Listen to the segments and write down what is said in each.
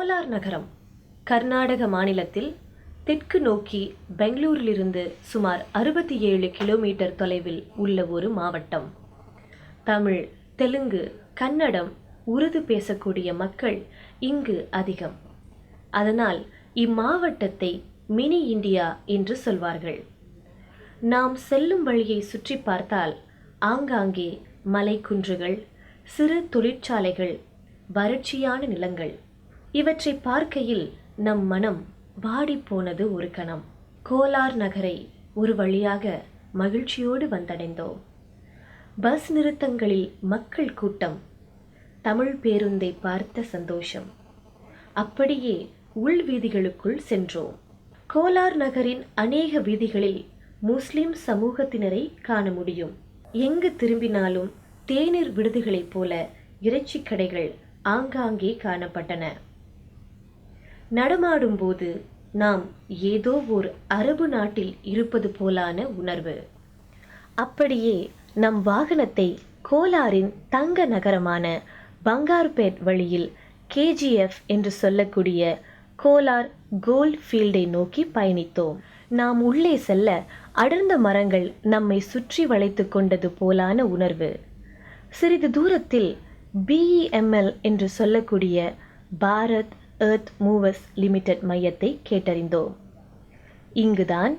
கோலார் நகரம் கர்நாடக மாநிலத்தில் தெற்கு நோக்கி பெங்களூரிலிருந்து சுமார் அறுபத்தி ஏழு கிலோமீட்டர் தொலைவில் உள்ள ஒரு மாவட்டம். தமிழ் தெலுங்கு கன்னடம் உருது பேசக்கூடிய மக்கள் இங்கு அதிகம். அதனால் இம்மாவட்டத்தை மினி இந்தியா என்று சொல்வார்கள். நாம் செல்லும் வழியை சுற்றி பார்த்தால் ஆங்காங்கே மலைக்குன்றுகள் சிறு தொழிற்சாலைகள் வறட்சியான நிலங்கள் இவற்றை பார்க்கையில் நம் மனம் வாடிப்போனது ஒரு கணம். கோலார் நகரை ஒரு வழியாக மகிழ்ச்சியோடு வந்தடைந்தோம். பஸ் நிறுத்தங்களில் மக்கள் கூட்டம் தமிழ் பேருந்தை பார்த்த சந்தோஷம். அப்படியே உள் வீதிகளுக்குள் சென்றோம். கோலார் நகரின் அநேக வீதிகளில் முஸ்லிம் சமூகத்தினரை காண முடியும். எங்கு திரும்பினாலும் தேநீர் விடுதிகளைப் போல இறைச்சி கடைகள் ஆங்காங்கே காணப்பட்டன. நடமாடும்போது நாம் ஏதோ ஒரு அரபு நாட்டில் இருப்பது போலான உணர்வு. அப்படியே நம் வாகனத்தை கோலாரின் தங்க நகரமான பங்கார்பேட் வழியில் கேஜிஎஃப் என்று சொல்லக்கூடிய கோலார் கோல்ட் ஃபீல்டை நோக்கி பயணித்தோம். நாம் உள்ளே செல்ல அடர்ந்த மரங்கள் நம்மை சுற்றி வளைத்து கொண்டது போலான உணர்வு. சிறிது தூரத்தில் பிஇஎம்எல் என்று சொல்லக்கூடிய பாரத் எர்த் மூவர்ஸ் லிமிடெட் மையத்தை கேட்டறிந்தோம். இங்குதான்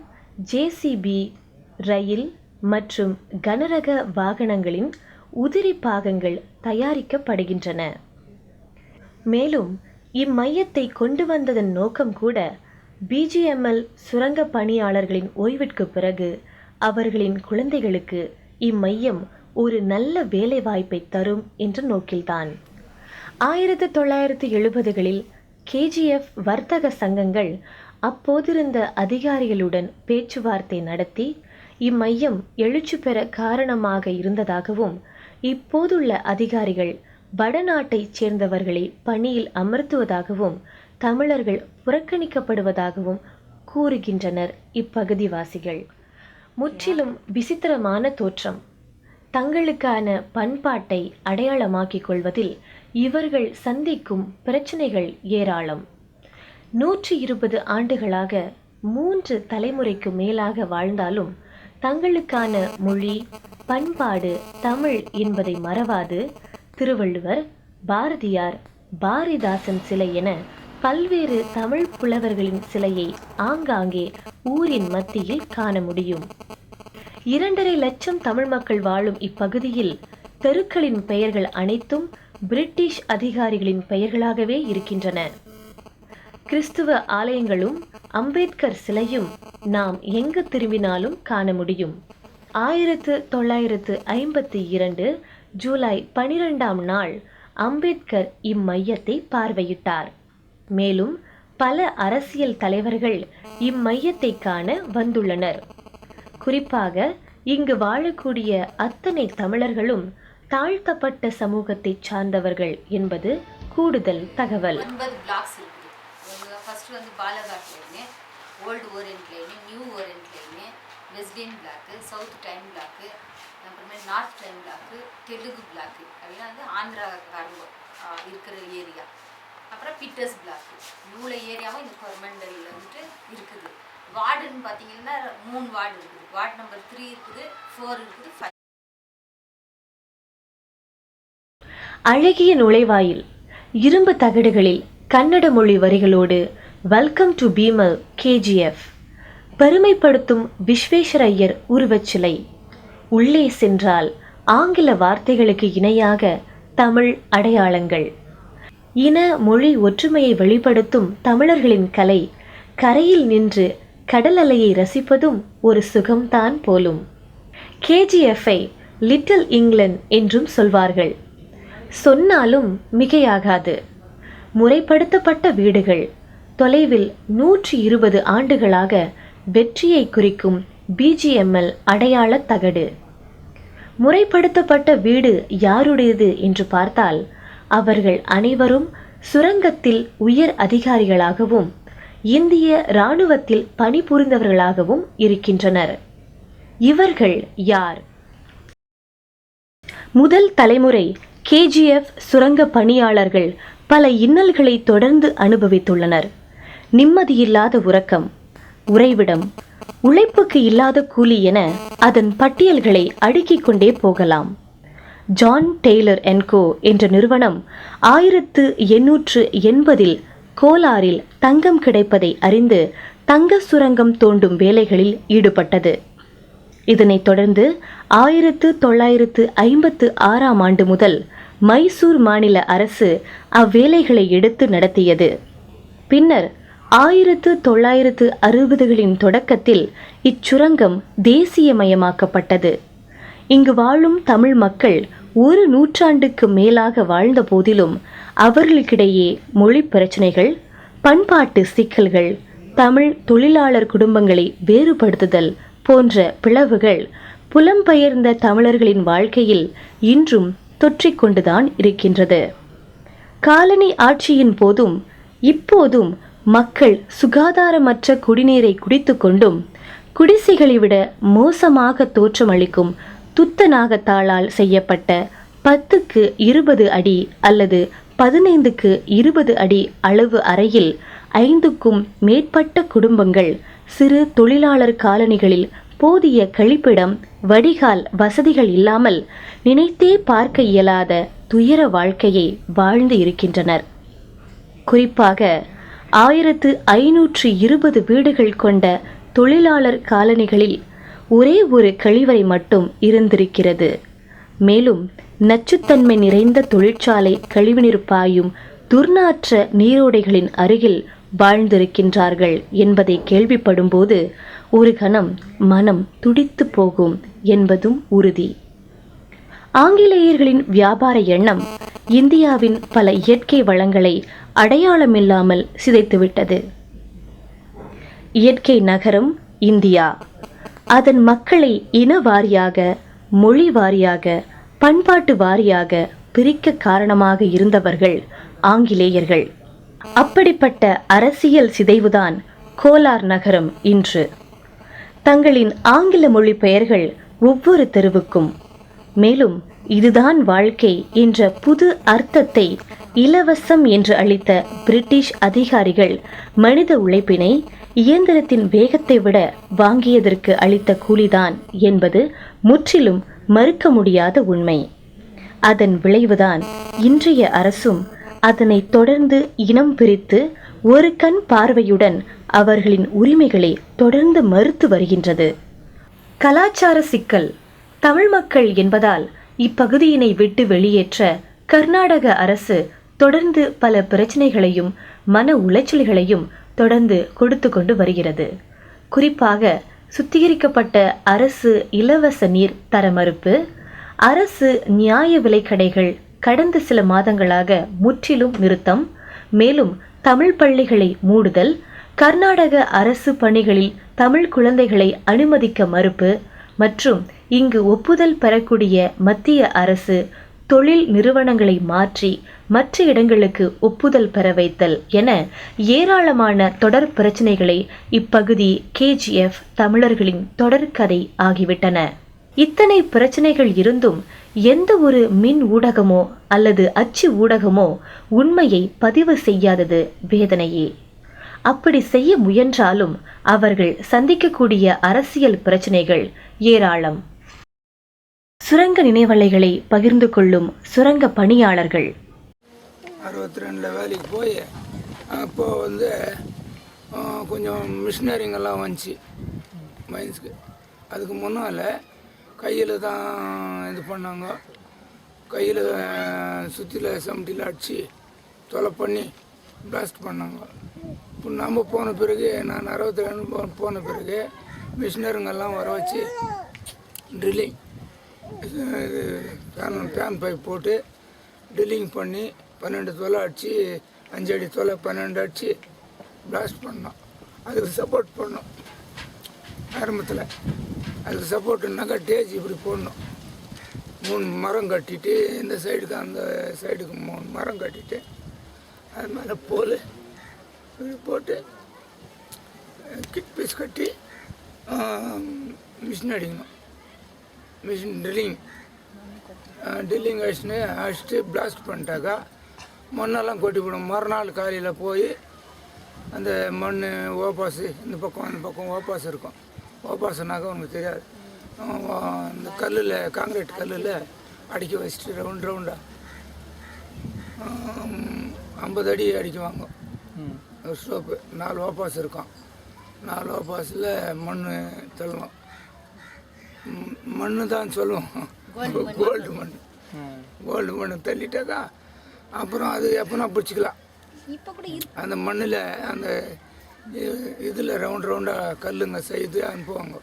ஜேசிபி ரயில் மற்றும் கனரக வாகனங்களின் உதிரி பாகங்கள் தயாரிக்கப்படுகின்றன. மேலும் இம்மையத்தை கொண்டு வந்ததன் நோக்கம் கூட பிஜிஎம்எல் சுரங்க பணியாளர்களின் ஓய்விற்கு பிறகு அவர்களின் குழந்தைகளுக்கு இம்மையம் ஒரு நல்ல வேலைவாய்ப்பை தரும் என்ற நோக்கில்தான். ஆயிரத்து தொள்ளாயிரத்து எழுபதுகளில் கேஜிஎஃப் வர்த்தக சங்கங்கள் அப்போதிருந்த அதிகாரிகளுடன் பேச்சுவார்த்தை நடத்தி இம்மையம் எழுச்சி பெற காரணமாக இருந்ததாகவும் இப்போதுள்ள அதிகாரிகள் வடநாட்டைச் சேர்ந்தவர்களை பணியில் அமர்த்துவதாகவும் தமிழர்கள் புறக்கணிக்கப்படுவதாகவும் கூறுகின்றனர் இப்பகுதிவாசிகள். முற்றிலும் விசித்திரமான தோற்றம். தங்களுக்கான பண்பாட்டை அடையாளமாக்கிக் கொள்வதில் இவர்கள் சந்திக்கும் பிரச்சனைகள் ஏராளம். நூற்றி இருபது ஆண்டுகளாக மூன்று தலைமுறைக்கு மேலாக வாழ்ந்தாலும் தங்களுக்கான மொழி பண்பாடு தமிழ் என்பதை மறவாது. திருவள்ளுவர் பாரதியார் பாரதிதாசன் சிலை என பல்வேறு தமிழ் புலவர்களின் சிலையை ஆங்காங்கே ஊரின் மத்தியில் காண முடியும். இரண்டரை லட்சம் தமிழ் மக்கள் வாழும் இப்பகுதியில் தெருக்களின் பெயர்கள் அனைத்தும் பிரிட்டிஷ் அதிகாரிகளின் பெயர்களாகவே இருக்கின்றன. கிறிஸ்துவ ஆலயங்களும் அம்பேத்கர் சிலையும் நாம் எங்கு திரும்பினாலும் காண முடியும். ஆயிரத்து தொள்ளாயிரத்து ஐம்பத்தி இரண்டு ஜூலை பனிரெண்டாம் நாள் அம்பேத்கர் இம்மையத்தை பார்வையிட்டார். மேலும் பல அரசியல் தலைவர்கள் இம்மையத்தை காண வந்துள்ளனர். குறிப்பாக இங்கு வாழக்கூடிய அத்தனை தமிழர்களும் தாழ்த்தப்பட்ட சமூகத்தை சார்ந்தவர்கள் என்பது கூடுதல் தகவல். ஒன்பது பிளாக்ஸ் இருக்குது ஃபர்ஸ்ட் வந்து Balaghat line old orient line new orient line வெஸ்டியன் block south time block அப்புறமே north time block Telugu block அதெல்லாம் வந்து ஆந்திராக்காரங்க ஆஹ், இருக்கிற ஏரியா அப்புறம் பிட்டர்ஸ் பிளாக்கு இவ்வளோ ஏரியாவும் இந்த கொரமண்டலில் வந்துட்டு இருக்குது. வார்டுன்னு பார்த்தீங்கன்னா மூணு வார்டு இருக்குது வார்டு நம்பர் த்ரீ இருக்குது ஃபோர் இருக்குது ஃபைவ் அழகிய நுழைவாயில் இரும்பு தகடுகளில் கன்னட மொழி வரிகளோடு வெல்கம் டு பீமல் கேஜிஎஃப் பெருமைப்படுத்தும் விஸ்வேஸ்வரய்யர் உருவச்சிலை. உள்ளே சென்றால் ஆங்கில வார்த்தைகளுக்கு இணையாக தமிழ் அடையாளங்கள். இன மொழி ஒற்றுமையை வெளிப்படுத்தும் தமிழர்களின் கலை கரையில் நின்று கடல் அலையை ரசிப்பதும் ஒரு சுகம்தான் போலும். கேஜிஎஃப்ஐ லிட்டில் இங்கிலாந்து என்றும் சொல்வார்கள். சொன்னாலும் மிகையாகாது. முறைப்படுத்தப்பட்ட வீடுகள் தொலைவில் நூற்றி இருபது ஆண்டுகளாக வெற்றியை குறிக்கும் பிஜிஎம்எல் அடையாள தகடு. முறைப்படுத்தப்பட்ட வீடு யாருடையது என்று பார்த்தால் அவர்கள் அனைவரும் சுரங்கத்தில் உயர் அதிகாரிகளாகவும் இந்திய இராணுவத்தில் பணிபுரிந்தவர்களாகவும் இருக்கின்றனர். இவர்கள் யார்? முதல் தலைமுறை கேஜிஎஃப் சுரங்க பணியாளர்கள் பல இன்னல்களை தொடர்ந்து அனுபவித்துள்ளனர். நிம்மதியில்லாத உறக்கம் உறைவிடம் உழைப்புக்கு இல்லாத கூலி என அதன் பட்டியல்களை அடுக்கிக் கொண்டே போகலாம். ஜான் டெய்லர் என்கோ என்ற நிறுவனம் ஆயிரத்து எண்ணூற்று எண்பதில் கோலாரில் தங்கம் கிடைப்பதை அறிந்து தங்க சுரங்கம் தோண்டும் வேலைகளில் ஈடுபட்டது. இதனைத் தொடர்ந்து ஆயிரத்து தொள்ளாயிரத்து ஐம்பத்து ஆறாம் ஆண்டு முதல் மைசூர் மாநில அரசு அவ்வேலைகளை எடுத்து நடத்தியது. பின்னர் ஆயிரத்து தொள்ளாயிரத்து அறுபதுகளின் தொடக்கத்தில் இச்சுரங்கம் தேசியமயமாக்கப்பட்டது. இங்கு வாழும் தமிழ் மக்கள் ஒரு நூற்றாண்டுக்கு மேலாக வாழ்ந்த போதிலும் அவர்களுக்கிடையே மொழி பிரச்சனைகள் பண்பாட்டு சிக்கல்கள் தமிழ் தொழிலாளர் குடும்பங்களை வேறுபடுத்துதல் போன்ற பிளவுகள் புலம்பெயர்ந்த தமிழர்களின் வாழ்க்கையில் இன்றும் தொற்றிக்கொண்டுதான் இருக்கின்றது. காலனி ஆட்சியின் போதும் இப்போதும் மக்கள் சுகாதாரமற்ற குடிநீரை குடித்துக்கொண்டும் குடிசைகளை விட மோசமாக தோற்றமளிக்கும் துத்தநாகத்தாளால் செய்யப்பட்ட பத்துக்கு இருபது அடி அல்லது பதினைந்துக்கு இருபது அடி அளவு அறையில் ஐந்துக்கும் மேற்பட்ட குடும்பங்கள் சிறு தொழிலாளர் காலனிகளில் போதிய கழிப்பிடம் வடிகால் வசதிகள் இல்லாமல் நினைத்தே பார்க்க இயலாத துயர வாழ்க்கையை வாழ்ந்து இருக்கின்றனர். குறிப்பாக ஆயிரத்து ஐநூற்று இருபது வீடுகள் கொண்ட தொழிலாளர் காலனிகளில் ஒரே ஒரு கழிவறை மட்டும் இருந்திருக்கிறது. மேலும் நச்சுத்தன்மை நிறைந்த தொழிற்சாலை கழிவுநீர் பாயும் துர்நாற்ற நீரோடைகளின் அருகில் வாழ்ந்திருக்கின்றார்கள் என்பதை கேள்விப்படும்போது ஒரு கணம் மனம் துடித்து போகும் என்பதும் உறுதி. ஆங்கிலேயர்களின் வியாபார எண்ணம் இந்தியாவின் பல இயற்கை வளங்களை அடையாளமில்லாமல் சிதைத்துவிட்டது. இயற்கை நகரம் இந்தியா. அதன் மக்களை இன வாரியாக மொழி வாரியாக பண்பாட்டு வாரியாக பிரிக்க காரணமாக இருந்தவர்கள் ஆங்கிலேயர்கள். அப்படிப்பட்ட அரசியல் சிதைவுதான் கோலார் நகரம் இன்று. தங்களின் ஆங்கில மொழி பெயர்கள் ஒவ்வொரு தெருவுக்கும். மேலும் இதுதான் வாழ்க்கை என்ற புது அர்த்தத்தை இலவசம் என்று அளித்த பிரிட்டிஷ் அதிகாரிகள் மனித உழைப்பினை இயந்திரத்தின் வேகத்தை விட வாங்கியதற்கு அளித்த கூலிதான் என்பது முற்றிலும் மறுக்க முடியாத உண்மை. அதன் விளைவுதான் இன்றைய அரசும் அதனை தொடர்ந்து இனம் பிரித்து ஒரு கண் பார்வையுடன் அவர்களின் உரிமைகளை தொடர்ந்து மறுத்து வருகின்றது. கலாச்சார சிக்கல். தமிழ் மக்கள் என்பதால் இப்பகுதியினை விட்டு வெளியேற்ற கர்நாடக அரசு தொடர்ந்து பல பிரச்சனைகளையும் மன உளைச்சல்களையும் தொடர்ந்து கொடுத்து கொண்டு வருகிறது. குறிப்பாக சுத்திகரிக்கப்பட்ட அரசு இலவச நீர் தர மறுப்பு அரசு நியாய விலைக்கடைகள் கடந்த சில மாதங்களாக முற்றிலும் நிறுத்தம் மேலும் தமிழ் பள்ளிகளை மூடுதல் கர்நாடக அரசு பணிகளில் தமிழ் குழந்தைகளை அனுமதிக்க மறுப்பு மற்றும் இங்கு ஒப்புதல் பெறக்கூடிய மத்திய அரசு தொழில் நிறுவனங்களை மாற்றி மற்ற இடங்களுக்கு ஒப்புதல் பெற வைத்தல் என ஏராளமான தொடர் பிரச்சனைகளை இப்பகுதி கேஜிஎஃப் தமிழர்களின் தொடர்கதை ஆகிவிட்டன. இத்தனை பிரச்சனைகள் இருந்தும் எந்த ஒரு மின் ஊடகமோ அல்லது அச்சு ஊடகமோ உண்மையை பதிவு செய்யாதது வேதனையே. அப்படி செய்ய முயன்றாலும் அவர்கள் சந்திக்கக்கூடிய அரசியல் பிரச்சனைகள் ஏராளம். சுரங்க நினைவலைகளை பகிர்ந்து கொள்ளும் சுரங்க பணியாளர்கள். அறுபத்தி ரெண்டில் வேலைக்கு போய் அப்போ வந்து கொஞ்சம் மிஷினரிங்கெல்லாம் வந்துச்சு. மைன்ஸ்க்கு அதுக்கு முன்னால் கையில் தான் இது பண்ணாங்க. கையில் சுற்றில சமட்டியில் அடித்து தொலை பண்ணி பிளாஸ்ட் பண்ணாங்க. இப்போ நம்ம போன பிறகு நான் அறுபத்தி ரெண்டு போ- போன பிறகு மிஷினருங்கெல்லாம் வர வச்சு ட்ரில்லிங் இது ஃபேன் ஃபேன் பைப் போட்டு ட்ரில்லிங் பண்ணி பன்னெண்டு தொலை அடித்து அஞ்சு அடி தொலை பன்னெண்டு அடித்து பிளாஸ்ட் பண்ணோம். அதுக்கு சப்போர்ட் பண்ணோம். ஆரம்பத்தில். அதுக்கு சப்போர்ட்டுனாக்கா டேஜ் இப்படி போடணும். மூணு மரம் கட்டிட்டு இந்த சைடுக்கு அந்த சைடுக்கு மூணு மரம் கட்டிட்டு அது மேலே போல். இப்படி போட்டு கிட் பீஸ் கட்டி மிஷின் அடிக்கணும். மிஷின் ட்ரில்லிங் ட்ரில்லிங் அடிச்சுன்னு அடிச்சுட்டு பிளாஸ்ட் பண்ணிட்டாக்கா மண்ணெல்லாம் கொட்டி விடும் மறுநாள் காலையில் போய் அந்த மண் ஓப்பாசு இந்த பக்கம் அந்த பக்கம் ஓபாஸ் இருக்கும். ஓப்பாசுனாக்கா உனக்கு தெரியாது. இந்த கல்லில் காங்கிரீட் கல்லில் அடிக்க வச்சுட்டு ரவுண்ட் ரவுண்டாக ஐம்பது அடி அடிக்குவாங்க. ஒரு ஸ்டோப்பு நாலு ஓப்பாஸ் இருக்கும். நாலு ஓப்பாஸில் மண் தள்ளுவோம் மண்ணு தான் சொல்லுவோம். கோல்டு மண் கோல்டு மண் தள்ளிட்டாக்கா அப்புறம் அது எப்போனா பிடிச்சிக்கலாம். இப்போ கூட இருக்கு அந்த மண்ணில் அந்த இதில் ரவுண்ட் ரவுண்டாக கல்லுங்க செய்து அனுப்புவாங்க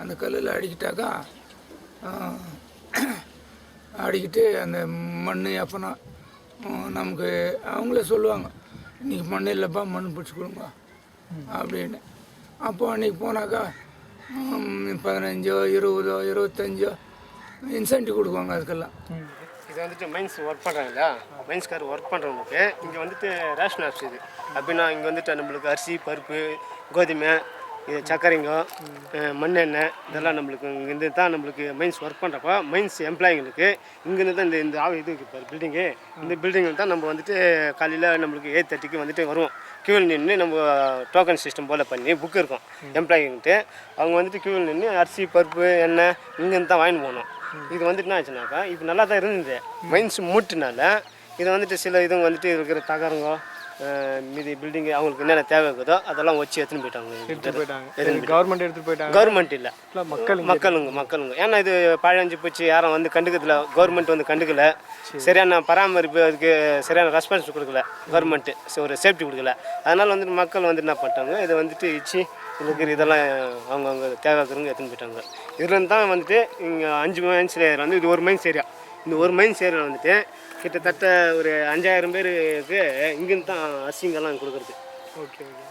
அந்த கல்லில் அடிக்கிட்டாக்கா அடிக்கிட்டு அந்த மண் எப்போனா நமக்கு அவங்களே சொல்லுவாங்க இன்னைக்கு மண் இல்லைப்பா மண் பிடிச்சி கொடுங்க அப்படின்னு. அப்போ அன்றைக்கி போனாக்கா பதினஞ்சோ இருபதோ இருபத்தஞ்சோ இன்சென்டிவ் கொடுக்குவாங்க அதுக்கெல்லாம். இது வந்துட்டு மைன்ஸ் ஒர்க் பண்ணுறாங்களா மைன்ஸ்கார் ஒர்க் பண்ணுறவங்களுக்கு இங்கே வந்துட்டு ரேஷன் ஆஃபீஸ் இது. அப்படின்னா இங்கே வந்துட்டு நம்மளுக்கு அரிசி பருப்பு கோதுமை இது சர்க்கரைங்க அஹ், மண்ணெண்ணெய் இதெல்லாம் நம்மளுக்கு இங்கேருந்து தான் நம்மளுக்கு மைன்ஸ் ஒர்க் பண்ணுறப்போ மைன்ஸ் எம்ப்ளாயிங்களுக்கு இங்கேருந்து தான் இந்த இந்த ஆ- இது இப்போ பில்டிங்கு இந்த பில்டிங்கில் தான் நம்ம வந்துட்டு காலையில் நம்மளுக்கு எயிட் தேர்ட்டிக்கு வந்துட்டு வருவோம். கியூவில் நின்று நம்ம டோக்கன் சிஸ்டம் போல் பண்ணி புக் இருக்கும். எம்ப்ளாயிங்கிட்டு அவங்க வந்துட்டு கியூவில் நின்று அரிசி பருப்பு எண்ணெய் இங்கேருந்து தான் வாங்கிட்டு போகணும். இது வந்துட்டு என்ன ஆச்சுனாக்கா இப்போ நல்லா தான் இருந்தது. மைன்ஸ் மூட்டுனால இதை வந்துட்டு சில இதுங்க வந்துட்டு இருக்கிற தகரங்க மீதி பில்டிங் அவங்களுக்கு என்னென்ன தேவை இருக்குதோ அதெல்லாம் வச்சு எடுத்துன்னு போயிட்டாங்க. எடுத்துட்டு போயிட்டாங்க. கவர்மெண்ட் எடுத்துட்டு போயிட்டாங்க? கவர்மெண்ட் இல்லை. மக்கள் மக்களுங்க மக்களுங்க ஏன்னா இது பழஞ்சு போச்சு யாரும் வந்து கண்டுக்கிறதுல கவர்மெண்ட் வந்து கண்டுக்கல. சரியான பராமரிப்பு அதுக்கு சரியான ரெஸ்பான்ஸ் கொடுக்கல கவர்மெண்ட்டு ஒரு சேஃப்டி கொடுக்கல. அதனால வந்துட்டு மக்கள் வந்து என்ன பண்ணிட்டாங்க இதை வந்துட்டு இச்சு இருக்கிற இதெல்லாம் அவங்கவுங்க தேவை இருக்கிறவங்க எடுத்துன்னு போயிட்டாங்க. இதுலேருந்து தான் வந்துட்டு இங்கே அஞ்சு மைன்ஸ் ஏரியா வந்து இது ஒரு மைன்ஸ் ஏரியா இந்த ஒரு மைன்ஸ் ஏரியாவில் வந்துட்டு கிட்டத்தட்ட ஒரு அஞ்சாயிரம் பேருக்கு இங்கேருந்து தான் அரிசிங்கெல்லாம் கொடுக்குறது. Okay okay.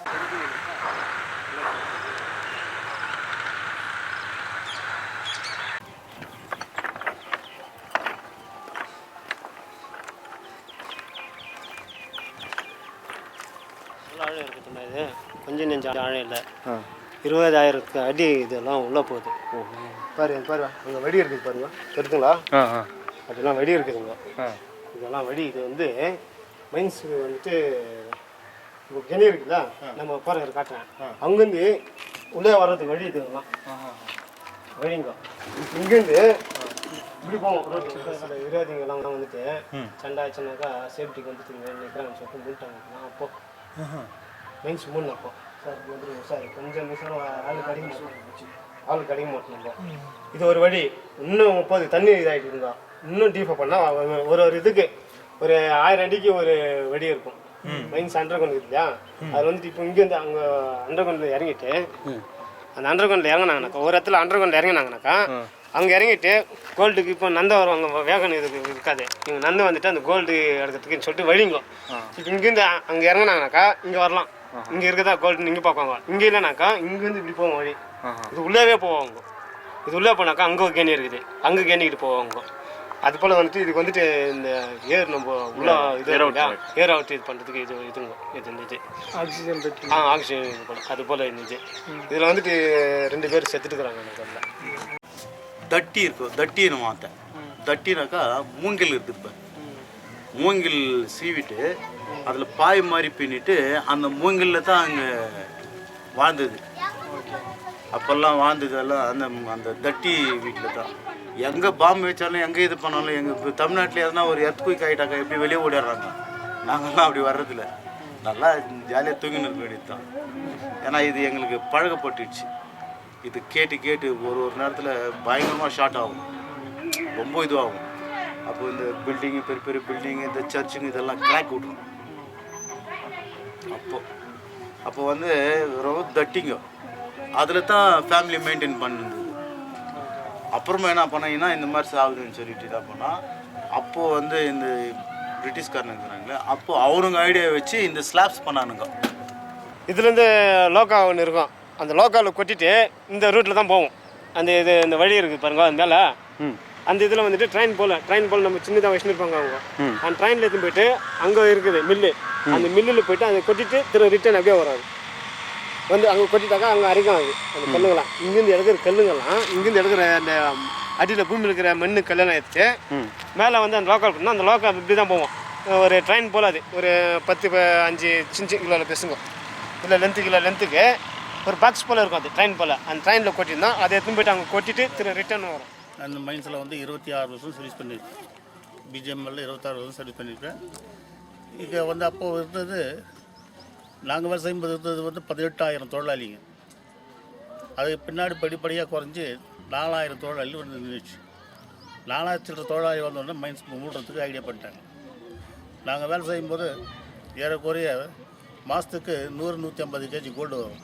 நல்லா இது. கொஞ்சம் நெஞ்சம் ஆழம் இல்லை. இருபதாயிரத்துக்கு அடி இதெல்லாம் உள்ளே போகுது. பாரு பாரு அங்கே வெடி இருக்குது பாருங்க. தெரியுதுங்களா? அதெல்லாம் வெடி இருக்குதுங்க இதெல்லாம் வெடி இது வந்து மைன்ஸ் வந்துட்டு இப்போ கெனி இருக்குல்ல? நம்ம போகிற காட்டுறேன். அங்கேருந்து உள்ளே வர்றதுக்கு வழி இதுங்களாம் வழிங்க. இங்கேருந்து இப்படி போவோம். விரோதிங்கெல்லாம் வந்துட்டு சண்டை ஆச்சுனாக்கா சேஃப்டிக்கு வந்துட்டு நிற்கிறாங்கன்னு சொல்லிட்டு மூட்டாங்க அப்போ. மைன்ஸ் மூணு அப்போ சார் வந்து சார் கொஞ்சம் நிமிஷம் ஆள் கிடைக்க ஆள் கிடைக்க மாட்டோம் இது ஒரு வழி. இன்னும் முப்பது தண்ணி இதாகிட்டு இருந்தா. இன்னும் டீஃபை பண்ணால் ஒரு ஒரு இதுக்கு ஒரு ஆயிரம் அடிக்கு ஒரு வெடி இருக்கும். மைன்ஸ் அண்டர் கிரவுண்ட் இருக்கு இல்லையா? அது வந்துட்டு இப்போ இங்கேருந்து அங்கே அண்டர் கிரவுண்டில் இறங்கிட்டு அந்த அண்டர் கிரவுண்டில் இறங்கினாங்கனாக்கா ஒரு இடத்துல அண்டர் கிரவுண்டில் இறங்கினாங்கனாக்கா அங்கே இறங்கிட்டு கோல்டுக்கு இப்போ நந்த வரும் அங்கே வேகன் இது இருக்காது. இவங்க நந்து வந்துட்டு அந்த கோல்டு எடுக்கிறதுக்குன்னு சொல்லிட்டு வழிங்க. இப்போ இங்கேருந்து அங்கே இறங்கினாங்கனாக்கா இங்கே வரலாம். இங்கே இருக்குதா கோல்டு இங்கே பார்ப்பாங்க. இங்கே இல்லைனாக்கா இங்கேருந்து இப்படி போவோம் வழி. இது உள்ளேவே போவாங்க. இது உள்ளே போனாக்கா அங்கே ஒரு கேணி இருக்குது. அங்கே கேணிக்கிட்டு போவாங்க. அது போல் வந்துட்டு இதுக்கு வந்துட்டு இந்த ஏர் நம்ம உள்ள இது ஏர் அவுட் இது பண்ணுறதுக்கு இது இதுங்க இது இந்த இது. ஆக்சிஜன் ஆ ஆக்சிஜன் இது போல் அது போல் இருந்துச்சு இதில் வந்துட்டு ரெண்டு பேர் செத்துட்டுக்கிறாங்க எனக்கு அதில் தட்டி இருக்கும் தட்டின்னு மாத்தேன். தட்டினாக்கா மூங்கில் இருக்குது இப்போ மூங்கில் சீவிட்டு அதில் பாய் மாதிரி பின்னிட்டு அந்த மூங்கிலில் தான் அங்கே வாழ்ந்தது. அப்போல்லாம் வாழ்ந்ததெல்லாம் அந்த அந்த தட்டி வீட்டில் தான். எங்கே பாம்பு வச்சாலும் எங்கே இது பண்ணாலும் எங்கள் தமிழ்நாட்டில் எதனா ஒரு எர்த்குயிக் ஆகிட்டாக்கா எப்படி வெளியே ஓடிடுறாங்க? நாங்கள்லாம் அப்படி வர்றதில்ல. நல்லா ஜாலியாக தூங்கின்னு இருக்க வேண்டியது தான். ஏன்னா இது எங்களுக்கு பழகப்பட்டுடுச்சு இது கேட்டு கேட்டு ஒரு ஒரு நேரத்தில் பயங்கரமாக ஷார்ட் ஆகும். ரொம்ப இதுவாகும். அப்போ இந்த பில்டிங்கு பெரிய பெரிய பில்டிங்கு இந்த சர்ச்சுங்க இதெல்லாம் கிராக் விட்ரும் அப்போ அப்போ வந்து ரொம்ப தட்டிங்க அதில் தான் ஃபேமிலி மெயின்டைன் பண்ணுது. அப்புறமா என்ன பண்ணீங்கன்னா இந்த மாதிரி சாகுதுன்னு சொல்லிட்டு என்ன பண்ணால் அப்போது வந்து இந்த பிரிட்டிஷ்காரங்க இருக்கிறாங்களே அப்போது அவனுங்க ஐடியா வச்சு இந்த ஸ்லாப்ஸ் பண்ணானுங்க. இதுலேருந்து லோக்கா ஒன்று இருக்கும். அந்த லோக்காவில் கொட்டிட்டு இந்த ரூட்டில் தான் போவோம். அந்த இது இந்த வழி இருக்குது பாருங்க அந்த மேலே. அந்த இதில் வந்துட்டு ட்ரெயின் போகல ட்ரெயின் போல நம்ம சின்னதாக வச்சுருப்பாங்க அவங்க. அந்த ட்ரெயினில் எடுத்து போயிட்டு அங்கே இருக்குது மில்லு அந்த மில்லில் போயிட்டு அதை கொட்டிட்டு திரு ரிட்டர்ன் அப்படியே வராது வந்து அங்கே கொட்டிட்டாக்கா அங்கே அரைக்கும் அது அந்த கல்லுங்களாம் இங்கேருந்து எடுக்கிற கல்லுங்கெல்லாம் இங்கேருந்து எடுக்கிற அந்த அடியில் பூமியில் இருக்கிற மண்ணு கல்லெல்லாம் எடுத்து மேலே வந்து அந்த லோக்கல் பண்ணால் அந்த லோக்கல் இப்படி தான் போவோம். ஒரு ட்ரெயின் போல அது ஒரு பத்து அஞ்சு சின்ன கிலோவில் பேசுங்க. இல்லை லென்த்து கிலோ லென்த்துக்கு ஒரு பாக்ஸ் போல் இருக்கும் அது ட்ரெயின் போல். அந்த ட்ரெயினில் கொட்டியிருந்தோம் அதை எடுத்துன்னு போயிட்டு அங்கே கொட்டிட்டு திரு ரிட்டர்ன் வரும். அந்த மைன்ஸில் வந்து இருபத்தி ஆறு வருஷம் சர்வீஸ் பண்ணியிருக்கேன். பிஜிஎம்எல்ல இருபத்தாறு வருஷம் சர்வீஸ் பண்ணியிருக்கேன். இங்கே வந்து அப்போது இருந்தது நாங்கள் வேலை செய்யும்போது இருந்தது வந்து பதினெட்டாயிரம் தொழிலாளிங்க. அது பின்னாடி படிப்படியாக குறைஞ்சி நாலாயிரம் தொழிலாளி வந்து நின்றுச்சு. நாலாயிரத்தி தொழிலாளி வந்தோடனே மைன்ஸ் மூடுறதுக்கு ஐடியா பண்ணிட்டாங்க. நாங்கள் வேலை செய்யும்போது ஏறக்குறைய மாதத்துக்கு நூறு நூற்றி ஐம்பது கேஜி கோல்டு வரும்.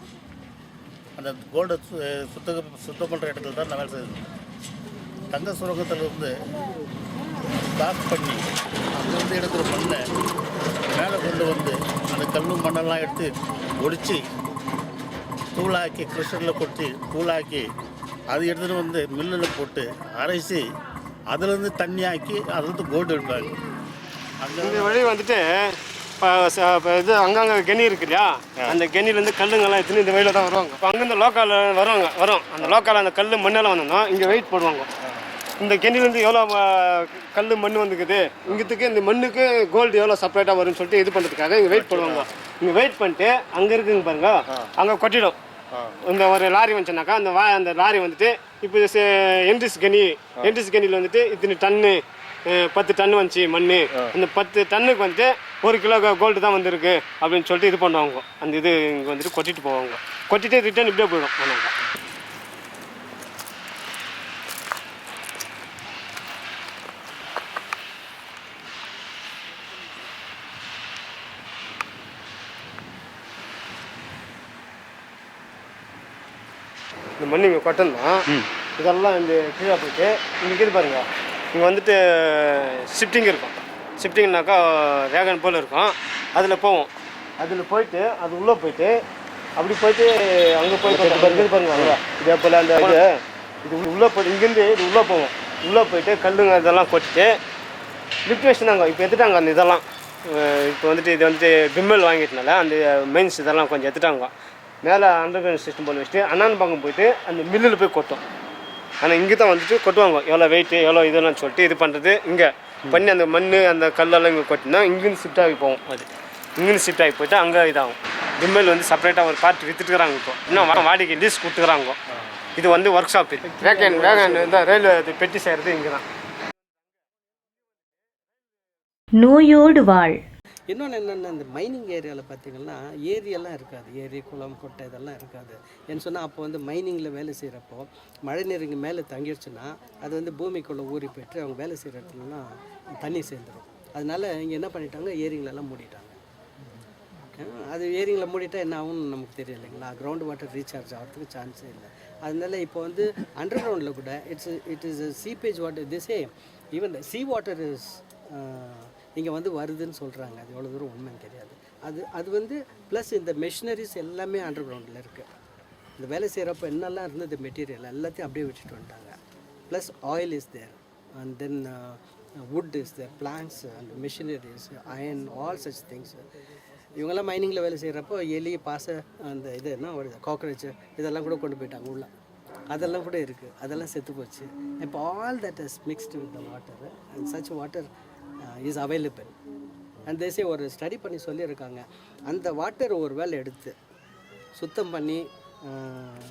அந்த கோல்டை சுத்த சுத்தம் பண்ணுற இடத்துல தான் நான் வேலை செய்யணும் தங்க சுரங்கத்தில் இருந்து பண்ணி அங்கேருந்து எடுக்கிற மண்ணை மேலே கொண்டு வந்து அந்த கல்லும் மண்ணெல்லாம் எடுத்து ஒடித்து தூளாக்கி கிருஷ்ணனில் கொட்டி தூளாக்கி அது எடுத்துகிட்டு வந்து மில்லில் போட்டு அரைச்சி அதுலேருந்து தண்ணி ஆக்கி அதுலேருந்து கோல்டு எடுப்பாங்க. அந்த வழி வந்துட்டு இப்போ இது அங்கங்கே கெனி இருக்கு இல்லையா அந்த கெனிலேருந்து கல்லுங்கெல்லாம் எடுத்துன்னு இந்த வழியில் தான் வருவாங்க. இப்போ அங்கேருந்து லோக்கலில் வருவாங்க வரும். அந்த லோக்கலில் அந்த கல் மண்ணெல்லாம் வந்தோம்னா இங்கே வெயிட் போடுவாங்க. இந்த கெனிலேருந்து எவ்வளோ கல் மண் வந்துக்குது? இங்கத்துக்கு இந்த மண்ணுக்கு கோல்டு எவ்வளோ செப்பரேட்டாக வரும்னு சொல்லிட்டு இது பண்ணுறதுக்காக இங்கே வெயிட் போடுவாங்க. இங்கே வெயிட் பண்ணிட்டு அங்கே இருக்குங்க பாருங்க. அங்கே கொட்டிடும். இந்த ஒரு லாரி வந்துச்சுனாக்கா அந்த வா அந்த லாரி வந்துட்டு இப்போ என்ட்ரிஸ் கனி என்ட்ரிஸ் கனியில் வந்துட்டு இத்தனை டன்னு பத்து டன் வந்துச்சு மண் அந்த பத்து டன்னுக்கு வந்துட்டு ஒரு கிலோ கோல்டு தான் வந்திருக்கு அப்படின்னு சொல்லிட்டு இது பண்ணுவாங்க. அந்த இது இங்கே வந்துட்டு கொட்டிட்டு போவாங்க. கொட்டிட்டு ரிட்டர்ன் இப்படியே போயிடும் ஆனாங்க இந்த மண் இங்கே கொட்டணும் இதெல்லாம் இந்த கீழே போயிட்டு இங்கே இருக்குது பாருங்க. இங்கே வந்துட்டு ஷிஃப்டிங் இருக்கும். ஷிஃப்டிங்னாக்கா வேகன் போல் இருக்கும். அதில் போவோம். அதில் போயிட்டு அது உள்ளே போயிட்டு அப்படி போயிட்டு அங்கே போய் கொஞ்சம் பாருங்க அங்கே இதே போல் அந்த இது இது உள்ளே போயிட்டு இங்கேருந்து இது உள்ளே போவோம். உள்ளே போயிட்டு கல்லுங்க இதெல்லாம் கொட்டிட்டு லிஃப்ட் வச்சுருந்தாங்க இப்போ எடுத்துட்டாங்க அந்த இதெல்லாம். இப்போ வந்துட்டு இது வந்துட்டு பிம்மல் வாங்கிட்டனால அந்த மெயின்ஸ் இதெல்லாம் கொஞ்சம் எடுத்துட்டாங்க. மேலே அண்டர் கிரவுண்ட் சிஸ்டம் போல வச்சுட்டு அண்ணான் பக்கம் போயிட்டு அந்த மில்லில் போய் கொட்டும் ஆனால் இங்கே தான் வந்துட்டு கொட்டுவாங்க. எவ்வளோ வெயிட்டு எவ்வளோ இதெல்லாம் சொல்லிட்டு இது பண்ணுறது இங்கே பண்ணி அந்த மண் அந்த கல்லெல்லாம் இங்கே கொட்டினா இங்கேருந்து ஷிஃப்ட் ஆகி போகும் அது. இங்கேருந்து ஷிஃப்ட் ஆகி போயிட்டு அங்கே இதாகும். விம்மல் வந்து செப்பரேட்டாக ஒரு பார்ட் விற்றுட்டுக்கிறாங்க இப்போ. இன்னும் வர வாடகை லீஸ் கொடுத்துக்கிறாங்க. இது வந்து ஒர்க் ஷாப் இது வேகன் வேகன் இந்த ரயில்வே பெட்டி செய்கிறது இங்கே தான் நோயோடு வாழ். இன்னொன்று என்னென்னா இந்த மைனிங் ஏரியாவில் பார்த்தீங்கன்னா ஏரியெல்லாம் இருக்காது. ஏரி குளம் கொட்டை இதெல்லாம் இருக்காது. ஏன்னு சொன்னால் அப்போ வந்து மைனிங்கில் வேலை செய்கிறப்போ மழை நீர் இங்கே மேலே தங்கிடுச்சுன்னா அது வந்து பூமிக்குள்ளே ஊறி போயிட்டு அவங்க வேலை செய்கிற இடத்துலலாம் தண்ணி சேர்ந்துடும் அதனால இங்கே என்ன பண்ணிட்டாங்க? ஏரிங்களெல்லாம் மூடிட்டாங்க. அது ஏரிங்களை மூடிட்டால் என்ன ஆகும்னு நமக்கு தெரியும் இல்லைங்களா? கிரவுண்ட் வாட்டர் ரீசார்ஜ் ஆகிறதுக்கு சான்ஸே இல்லை. அதனால இப்போ வந்து அண்டர் கிரவுண்டில் கூட it's it is seepage water these even sea water is இங்கே வந்து வருதுன்னு சொல்கிறாங்க அது எவ்வளோ தூரம் உண்மைன்னு தெரியாது. அது அது வந்து ப்ளஸ் இந்த மெஷினரிஸ் எல்லாமே அண்டர் கிரவுண்டில் இருக்குது இந்த வேலை செய்கிறப்ப என்னெல்லாம் இருந்தது மெட்டீரியல் எல்லாத்தையும் அப்படியே விட்டுட்டு வந்துட்டாங்க. Plus oil is there and then wood is there plans and machineries iron all such things இவங்கெல்லாம் மைனிங்கில் வேலை செய்கிறப்போ எலி பாசை அந்த இது என்ன வருது காக்ரோச்சு இதெல்லாம் கூட கொண்டு போயிட்டாங்க உள்ள. அதெல்லாம் கூட இருக்குது அதெல்லாம் செத்து போச்சு. இப்போ all that is mixed with the water and such water is available and தேசிய ஒரு ஸ்டடி பண்ணி சொல்லியிருக்காங்க. அந்த வாட்டர் ஒரு வேளை எடுத்து சுத்தம் பண்ணி uh,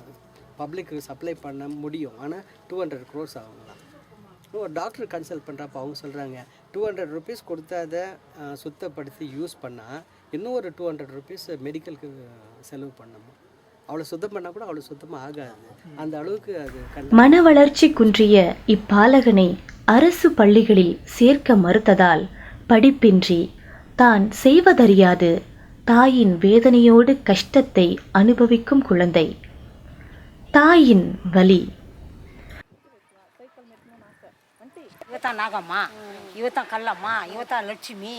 பப்ளிக்கு சப்ளை பண்ண முடியும். ஆனால் டூ ஹண்ட்ரட் க்ரோர்ஸ் ஆகுங்களாம் ஒரு டாக்டர் கன்சல்ட் பண்ணுறப்ப அவங்க சொல்கிறாங்க டூ ஹண்ட்ரட் ருபீஸ் கொடுத்து அதை uh, சுத்தப்படுத்தி யூஸ் பண்ணால் இன்னும் ஒரு டூ ஹண்ட்ரட் ருபீஸ் மெடிக்கலுக்கு செலவு பண்ணணும். அவ்வளோ சுத்தம் பண்ணால் கூட அவ்வளோ சுத்தமாக ஆகாது. அந்த அளவுக்கு அது மன வளர்ச்சி குன்றிய இப்பாலகனை அரசு பள்ளிகளில் சேர்க்க மறுத்ததால் படிப்பின்றி தான் செய்வதறியாது தாயின் வேதனையோடு கஷ்டத்தை அனுபவிக்கும் குழந்தை. தாயின் வலி. தான் நாகம்மா இவ தான் கல்லம்மா இவ தான் லட்சுமி.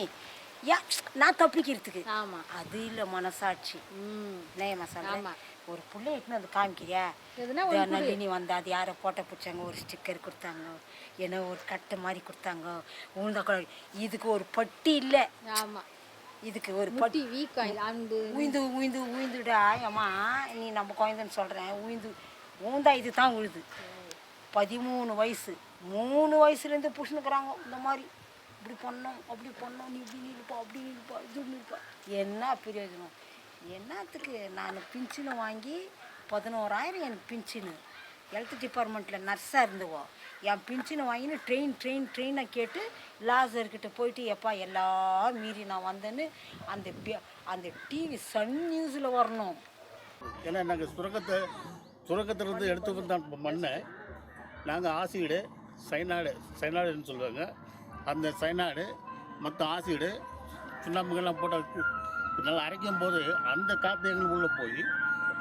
ஏன் நான் தப்பிக்கிறதுக்கு. ஆமா. அது இல்லை மனசாட்சி. ம். நேயமா சொல்ல ஆமா. ஒரு பிள்ளை எடுத்துன்னு வந்து காமிக்கிறியா? நளினி வந்து அது யாரோ போட்டோ பிடிச்சாங்க ஒரு ஸ்டிக்கர் கொடுத்தாங்க ஏன்னா ஒரு கட்டு மாதிரி கொடுத்தாங்க உழுந்த குழ இதுக்கு ஒரு பட்டி இல்லை. ஆமா. இதுக்கு ஒரு பட்டி. அந்த உயிந்து உயிந்து உயிந்துடா அம்மா நீ நம்ம குழந்தைன்னு சொல்கிறேன் உயிந்து ஊந்தா இது தான் உழுது. பதிமூணு வயசு. மூணு வயசுலேருந்து புஷ்ணுக்குறாங்க இந்த மாதிரி. இப்படி பண்ணோம் அப்படி பண்ணோம் நீ இப்படி நிற்பா அப்படி நிற்பா இது நிற்பா என்ன பிரயோஜனம்? என்னத்துக்கு? நான் பின்ஷனு வாங்கி பதினோராயிரம் எனக்கு பின்ஷனு ஹெல்த் டிபார்ட்மெண்ட்டில் நர்ஸாக இருந்துவோம் என் பிஞ்சினு வாங்கின்னு ட்ரெயின் ட்ரெயின் ட்ரெயினை கேட்டு லாசர்கிட்ட போயிட்டு எப்பா எல்லாம் மீறி நான் வந்தேன்னு அந்த அந்த டிவி சன் நியூஸில் வரணும். ஏன்னா நாங்கள் சுரங்கத்தை சுரங்கத்திலிருந்து எடுத்து வந்த மண்ணை நாங்கள் ஆசிடு சைனாடு சைனாடுன்னு சொல்லுவாங்க. அந்த சைனாடு மற்ற ஆசிடு சுண்ணாம்புகள்லாம் போட்டு நல்லா அரைக்கும் போது அந்த காற்று எங்களுக்கு உள்ளே போய்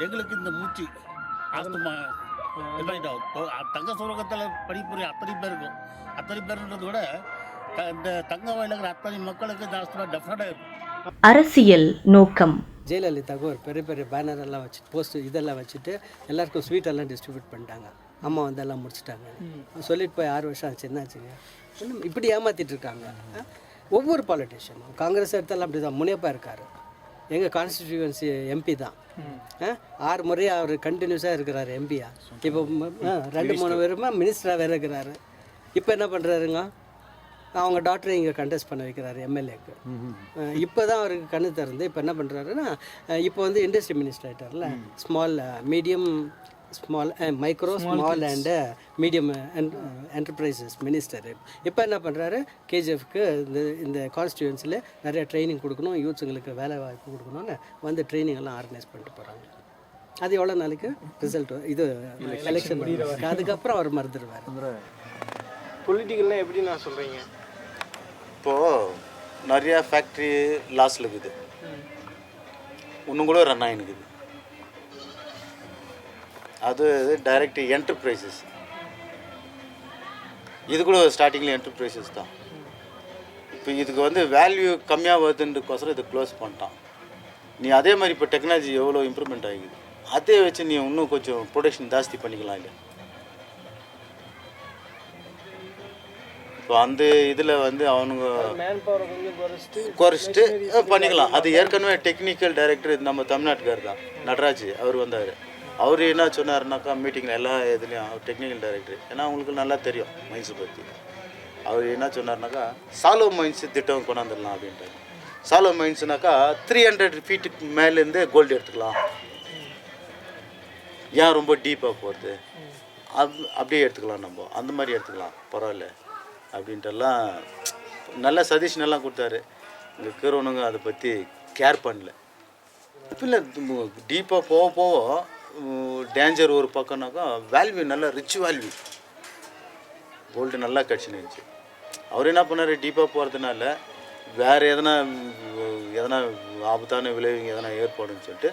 எங்களுக்கு இந்த மூச்சு ஆஸ்துமா தங்க சுரங்கத்தில் பணிபுரிய அத்தனை பேருக்கும் அத்தனை பேருன்றது விட இந்த தங்க வயலில் இருக்கிற அத்தனை மக்களுக்கு இந்த ஆஸ்துமா டெஃபினட்டாக இருக்கும் அரசியல் நோக்கம். ஜெயலலிதாவுக்கு ஒரு பெரிய பெரிய பேனர் எல்லாம் வச்சு போஸ்ட் இதெல்லாம் வச்சுட்டு எல்லாருக்கும் ஸ்வீட் எல்லாம் டிஸ்ட்ரிபியூட் பண்ணிட்டாங்க. அம்மா வந்து எல்லாம் முடிச்சிட்டாங்க. சொல்லிட்டு போய் ஆறு வருஷம் ஆச்சு என்னாச்சுங்க இன்னும் இப்படி ஏமாத்திட்டு இருக்காங்க? ஒவ்வொரு பாலிட்டிஷியனும் காங்கிரஸ் எடுத்தாலும் அப்படி தான் முனியப்பா இருக்காரு. எங்கள் கான்ஸ்டிடியூவன்சி எம்பி தான்? ஆறு முறையாக அவர் கண்டினியூஸாக இருக்கிறாரு எம்பியா இப்போ ரெண்டு மூணு பேருமா மினிஸ்டராக வேற இருக்கிறாரு. இப்போ என்ன பண்ணுறாருங்க அவங்க டாக்டரை இங்கே கண்டெஸ்ட் பண்ண வைக்கிறாரு எம்எல்ஏக்கு இப்போ தான் அவருக்கு கண்ணு திறந்து இப்போ என்ன பண்ணுறாருன்னா இப்போ வந்து industry minister ஆகிட்டார்ல small medium small micro small and medium enterprises minister இப்போ என்ன பண்ணுறாரு கேஜிஎஃப்க்கு இந்த இந்த கான்ஸ்டியூன்சியில் நிறைய ட்ரைனிங் கொடுக்கணும் யூத்ஸுங்களுக்கு வேலை வாய்ப்பு கொடுக்கணும்னு வந்து ட்ரைனிங் எல்லாம் ஆர்கனைஸ் பண்ணிட்டு போகிறாங்க அது எவ்வளோ நாளைக்கு ரிசல்ட் இது எலெக்ஷன் அதுக்கப்புறம் அவர் மறந்துடுவார். பொலிட்டிக்கல்லாம் எப்படி நான் சொல்கிறீங்க இப்போது நிறையா ஃபேக்ட்ரி லாஸில் இருக்குது. இன்னும் கூட ரன் ஆகினுக்குது அது டைரக்ட் என்டர்பிரைசஸ் இது கூட ஸ்டார்டிங்கில் என்டர்பிரைசஸ் தான். இப்போ இதுக்கு வந்து வேல்யூ கம்மியாக வருதுன்றக்கோசரம் இதை க்ளோஸ் பண்ணிட்டான். நீ அதே மாதிரி இப்போ டெக்னாலஜி எவ்வளோ இம்ப்ரூவ்மெண்ட் ஆகிக்குது அதே வச்சு நீ இன்னும் கொஞ்சம் ப்ரொடக்ஷன் ஜாஸ்தி பண்ணிக்கலாம் இல்லை இப்போ அந்த இதில் வந்து அவனுங்க குறைச்சிட்டு பண்ணிக்கலாம். அது ஏற்கனவே டெக்னிக்கல் டைரக்டர் நம்ம தமிழ்நாட்டுக்கார் தான் நடராஜ் அவர் வந்தார். அவர் என்ன சொன்னார்னாக்கா மீட்டிங்கில் எல்லா இதுலேயும் டெக்னிக்கல் டைரக்டர் ஏன்னா அவங்களுக்கு நல்லா தெரியும் மைன்ஸை பற்றி அவர் என்ன சொன்னார்னாக்கா சாலோ மைன்ஸ் திட்டம் கொண்டாந்துடலாம் அப்படின்ட்டு சாலோ மைன்ஸ்னாக்கா த்ரீ ஹண்ட்ரட் ஃபீட்டுக்கு மேலேருந்து கோல்டு எடுத்துக்கலாம். ஏன் ரொம்ப டீப்பாக போகிறது அப் அப்படியே எடுத்துக்கலாம் நம்ம. அந்த மாதிரி எடுத்துக்கலாம். பரவாயில்ல. அப்படின்ட்டுலாம் நல்ல சஜஷன் எல்லாம் கொடுத்தாரு. இங்கே இருக்கிறவனுங்க அதை பற்றி கேர் பண்ணல. இல்லை டீப்பாக போக போக டேஞ்சர் ஒரு பக்கம்னாக்கா வேல்யூ நல்லா ரிச் வேல்யூ போல்ட்டு நல்லா கிடச்சின்னு அவர் என்ன பண்ணார்? டீப்பாக போகிறதுனால வேறு எதனா எதனா ஆபத்தான விளைவுங்க எதனா ஏற்பாடுன்னு சொல்லிட்டு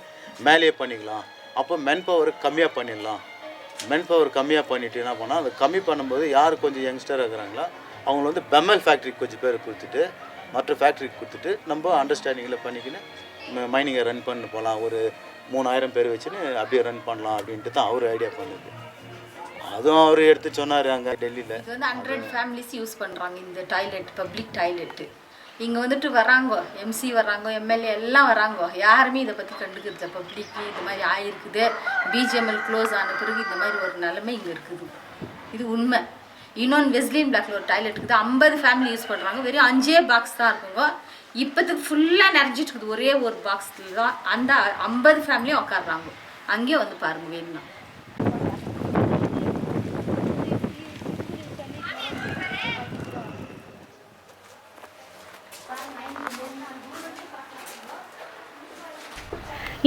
மேலேயே பண்ணிக்கலாம். அப்போ மென் பவர் கம்மியாக பண்ணிடலாம். மென் பவர் கம்மியாக பண்ணிட்டு என்ன பண்ணால் அதை கம்மி பண்ணும்போது யார் கொஞ்சம் யங்ஸ்டர் இருக்கிறாங்களோ அவங்கள வந்து பெம்மல் ஃபேக்ட்ரிக்கு கொஞ்சம் பேர் கொடுத்துட்டு மற்ற ஃபேக்ட்ரிக்கு கொடுத்துட்டு நம்ம அண்டர்ஸ்டாண்டிங்கில் பண்ணிக்கின்னு மைனிங்கை ரன் பண்ண போகலாம். ஒரு மூணாயிரம் பேர் வச்சுன்னு அப்படியே ரன் பண்ணலாம் அப்படின்ட்டு தான் அவர் ஐடியா பண்ணுது. அதுவும் அவர் எடுத்து சொன்னார் அங்கே டெல்லியில். இது வந்து ஹண்ட்ரட் ஃபேமிலிஸ் யூஸ் பண்ணுறாங்க இந்த டாய்லெட் பப்ளிக் டாய்லெட்டு இங்கே வந்துட்டு வராங்க எம்சி வராங்க எம்எல்ஏ எல்லாம் வராங்க. யாருமே இதை பற்றி கண்டுக்கிறது பப்ளிக்கு இது மாதிரி ஆயிருக்குது. பிஜிஎம்எல் க்ளோஸ் ஆன பிறகு இந்த மாதிரி ஒரு நிலைமை இங்கே இருக்குது. இது உண்மை. இன்னொன்று வெஸ்லின் பிளாக்ல ஒரு டாய்லெட் இருக்குது. ஐம்பது ஃபேமிலி யூஸ் பண்ணுறாங்க வெறும் அஞ்சே பாக்ஸ் தான் இருக்குங்க. இப்போத்துக்கு ஃபுல்லாக நிறைஞ்சிட்டு இருக்குது. ஒரே ஒரு பாக்ஸில் தான். அந்த ஐம்பது ஃபேமிலியும் உட்காடுறாங்க அங்கேயே வந்து பாருங்க வேணும்னா.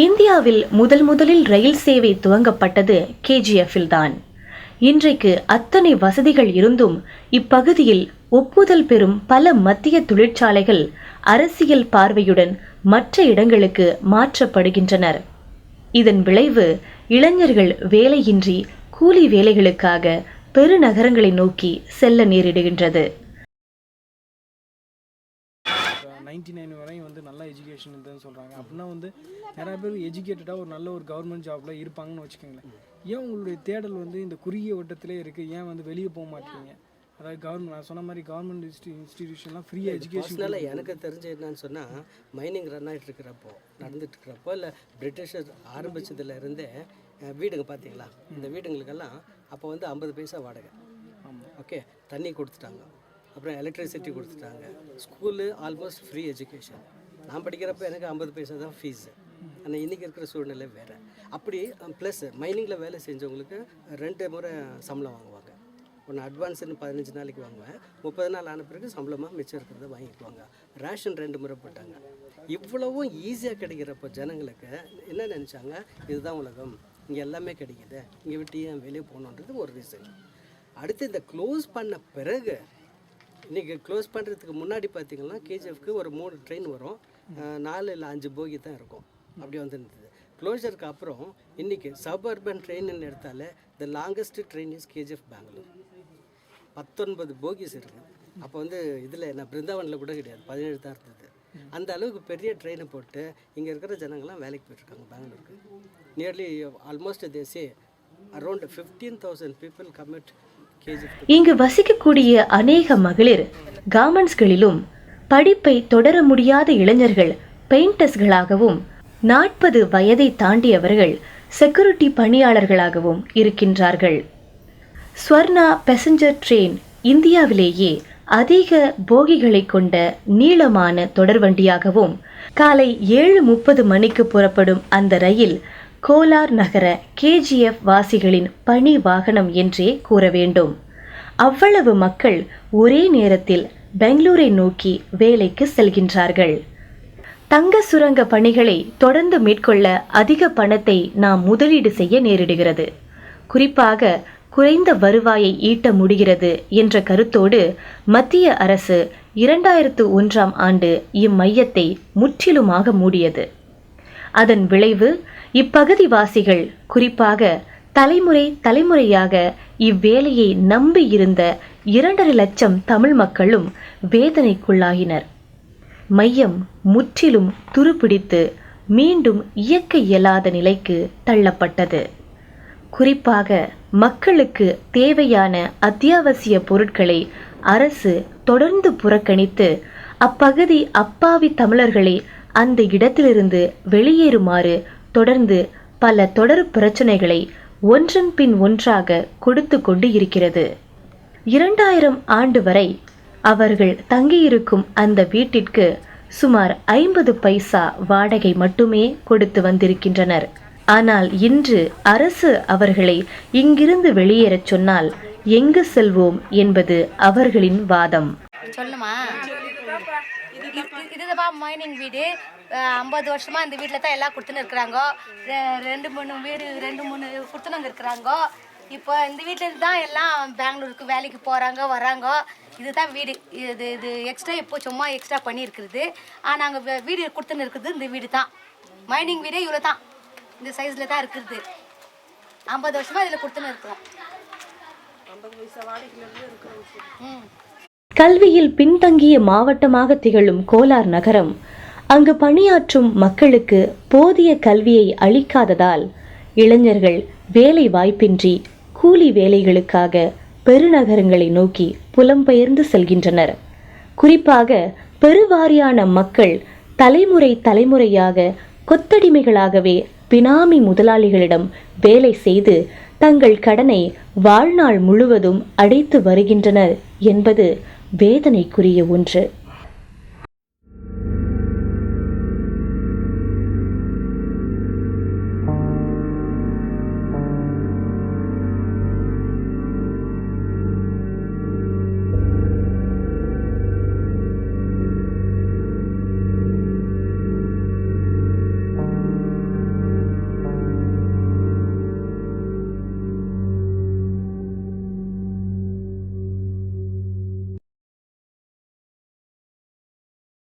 இந்தியாவில் முதல் முதலில் ரயில் சேவை துவங்கப்பட்டது கேஜிஎஃப்பில் தான். இன்றைக்கு அத்தனை வசதிகள் இருந்தும் இப்பகுதியில் ஒப்புதல் பெறும் பல மத்திய தொழிற்சாலைகள் அரசியல் பார்வையுடன் மற்ற இடங்களுக்கு மாற்றப்படுகின்றனர். இதன் விளைவு இளைஞர்கள் வேலையின்றி கூலி வேலைகளுக்காக பெருநகரங்களை நோக்கி செல்ல நேரிடுகின்றது. நைன்டி நைன் வரையும் வந்து நல்ல எஜுகேஷன் இருந்ததுன்னு சொல்கிறாங்க அப்படின்னா வந்து நிறைய பேர் எஜுகேட்டடாக ஒரு நல்ல ஒரு கவர்மெண்ட் ஜாப்பில் இருப்பாங்கன்னு வச்சுக்கோங்களேன். ஏன் உங்களுடைய தேடல் வந்து இந்த குறுகிய வட்டத்திலே இருக்குது ஏன் வந்து வெளியே போக மாட்டீங்க? அதாவது கவர்மெண்ட் நான் சொன்ன மாதிரி கவர்மெண்ட் இன்ஸ்டி இன்ஸ்டிடியூஷன்லாம் ஃப்ரீயாக எஜுகேஷன் எனக்கு தெரிஞ்ச என்னன்னு சொன்னால் மைனிங் ரன் ஆகிட்டு இருக்கிறப்போ நடந்துட்டு இருக்கிறப்போ இல்லை பிரிட்டிஷர் அஹ், வீடுங்க பார்த்தீங்களா இந்த வீடுங்களுக்கெல்லாம் அப்போ வந்து ஐம்பது பைசா வாடகை. ஓகே தண்ணி கொடுத்துட்டாங்க. அப்புறம் எலக்ட்ரிசிட்டி கொடுத்துட்டாங்க. ஸ்கூலு ஆல்மோஸ்ட் ஃப்ரீ எஜுகேஷன் நான் படிக்கிறப்ப எனக்கு ஐம்பது பைசா தான் ஃபீஸு ஆனால் இன்றைக்கி இருக்கிற சூழ்நிலை வேறு. அப்படி ப்ளஸ் மைனிங்கில் வேலை செஞ்சவங்களுக்கு ரெண்டு முறை சம்பளம் வாங்குவாங்க. ஒன்று அட்வான்ஸ்னு பதினஞ்சு நாளைக்கு வாங்குவேன். முப்பது நாள் ஆன பிறகு சம்பளமாக மிச்சம் இருக்கிறத வாங்கிக்குவாங்க. ரேஷன் ரெண்டு முறை போட்டாங்க. இவ்வளவும் ஈஸியாக கிடைக்கிறப்போ ஜனங்களுக்கு என்ன நினச்சாங்க? இதுதான் உலகம். இங்கே எல்லாமே கிடைக்கிது. இங்கே விட்டு ஏன் வெளியே போகணுன்றது ஒரு ரீசன் அடுத்து இந்த க்ளோஸ் பண்ண பிறகு இன்றைக்கி க்ளோஸ் பண்ணுறதுக்கு முன்னாடி பார்த்தீங்கன்னா கேஜிஎஃப்க்கு ஒரு மூணு ட்ரெயின் வரும். நாலு இல்லை அஞ்சு போகி தான் இருக்கும். அப்படி வந்துருந்தது. க்ளோஷருக்கு அப்புறம் இன்றைக்கி சபர்பன் ட்ரெயின்னு எடுத்தாலே the longest train is KGF Bangalore பத்தொன்பது போகிஸ் இருக்குது அப்போ வந்து இதில் நான் பிருந்தாவனில் கூட கிடையாது. பதினேழு தான் இருந்தது. அந்த அளவுக்கு பெரிய ட்ரெயினை போட்டு இங்கே இருக்கிற ஜனங்கள்லாம் வேலைக்கு போயிட்டுருக்காங்க பெங்களூருக்கு. Nearly almost these around fifteen thousand people commit KGF இங்கு வசிக்கக்கூடிய அநேக மகளிர் கார்மெண்ட்ஸ்களிலும் படிப்பை தொடர முடியாத இளைஞர்கள் பெயிண்டர்ஸ்களாகவும் நாற்பது வயதை தாண்டியவர்கள் செக்யூரிட்டி பணியாளர்களாகவும் இருக்கின்றார்கள். ஸ்வர்ணா பேசஞ்சர் ட்ரெயின் இந்தியாவிலேயே அதிக போகிகளை கொண்ட நீளமான தொடர்வண்டியாகவும் காலை ஏழு முப்பது மணிக்கு புறப்படும் அந்த ரயில் கோலார் நகர கேஜிஎஃப் வாசிகளின் பணி வாகனம் என்றே கூற வேண்டும். அவ்வளவு மக்கள் ஒரே நேரத்தில் பெங்களூரை நோக்கி வேலைக்கு செல்கின்றார்கள். தங்க சுரங்க பணிகளை தொடர்ந்து மேற்கொள்ள அதிக பணத்தை நாம் முதலீடு செய்ய நேரிடுகிறது. குறிப்பாக குறைந்த வருவாயை ஈட்ட முடிகிறது என்ற கருத்தோடு மத்திய அரசு இரண்டாயிரத்து ஒன்றாம் ஆண்டு இம்மையத்தை முற்றிலுமாக மூடியது. அதன் விளைவு இப்பகுதிவாசிகள் குறிப்பாக தலைமுறை தலைமுறையாக இவ்வேலையை நம்பி இருந்த இரண்டரை லட்சம் தமிழ் மக்களும் வேதனைக்குள்ளாகினர். மையம் முற்றிலும் துருப்பிடித்து மீண்டும் இயக்க இயலாத நிலைக்கு தள்ளப்பட்டது. குறிப்பாக மக்களுக்கு தேவையான அத்தியாவசிய பொருட்களை அரசு தொடர்ந்து புறக்கணித்து அப்பகுதி அப்பாவி தமிழர்களை அந்த இடத்திலிருந்து வெளியேறுமாறு தொடர்ந்து பல தொடர் பிரச்சனைகளை ஒன்றன் பின் ஒன்றாக கொடுத்து கொண்டு இருக்கிறது. இரண்டாயிரம் ஆண்டு வரை அவர்கள் தங்கியிருக்கும் அந்த வீட்டிற்கு சுமார் ஐம்பது பைசா வாடகை மட்டுமே கொடுத்து வந்திருக்கின்றனர். ஆனால் இன்று அரசு அவர்களை இங்கிருந்து வெளியேறச் சொன்னால் எங்கு செல்வோம் என்பது அவர்களின் வாதம். சொல்லுமா? இதுதான்ப்பா மைனிங் வீடு. ஐம்பது வருஷமா இந்த வீட்டில் தான் எல்லாம் கொடுத்துன்னு இருக்கிறாங்க. ரெண்டு மூணு வீடு ரெண்டு மூணு கொடுத்துனவங்க இருக்கிறாங்க இப்போ இந்த வீட்டில் தான் எல்லாம் பெங்களூருக்கு வேலைக்கு போகிறாங்க வராங்க. இதுதான் வீடு. இது இது எக்ஸ்ட்ரா இப்போ சும்மா எக்ஸ்ட்ரா பண்ணியிருக்குது ஆனால் நாங்கள் வீடு கொடுத்துன்னு இருக்குது. இந்த வீடு தான் மைனிங் வீடே இவ்வளோ தான் இந்த சைஸில் தான் இருக்குது. ஐம்பது வருஷமா இதில் கொடுத்துன்னு இருக்கிறோம் ம். கல்வியில் பின்தங்கிய மாவட்டமாக திகழும் கோலார் நகரம் அங்கு பணியாற்றும் மக்களுக்கு போதிய கல்வியை அளிக்காததால் இளைஞர்கள் வேலை வாய்ப்பின்றி கூலி வேலைகளுக்காக பெருநகரங்களை நோக்கி புலம்பெயர்ந்து செல்கின்றனர். குறிப்பாக பெருவாரியான மக்கள் தலைமுறை தலைமுறையாக கொத்தடிமைகளாகவே பினாமி முதலாளிகளிடம் வேலை செய்து தங்கள் கடனை வாழ்நாள் முழுவதும் அடைத்து வருகின்றனர் என்பது வேதனைக்குரிய ஒன்று.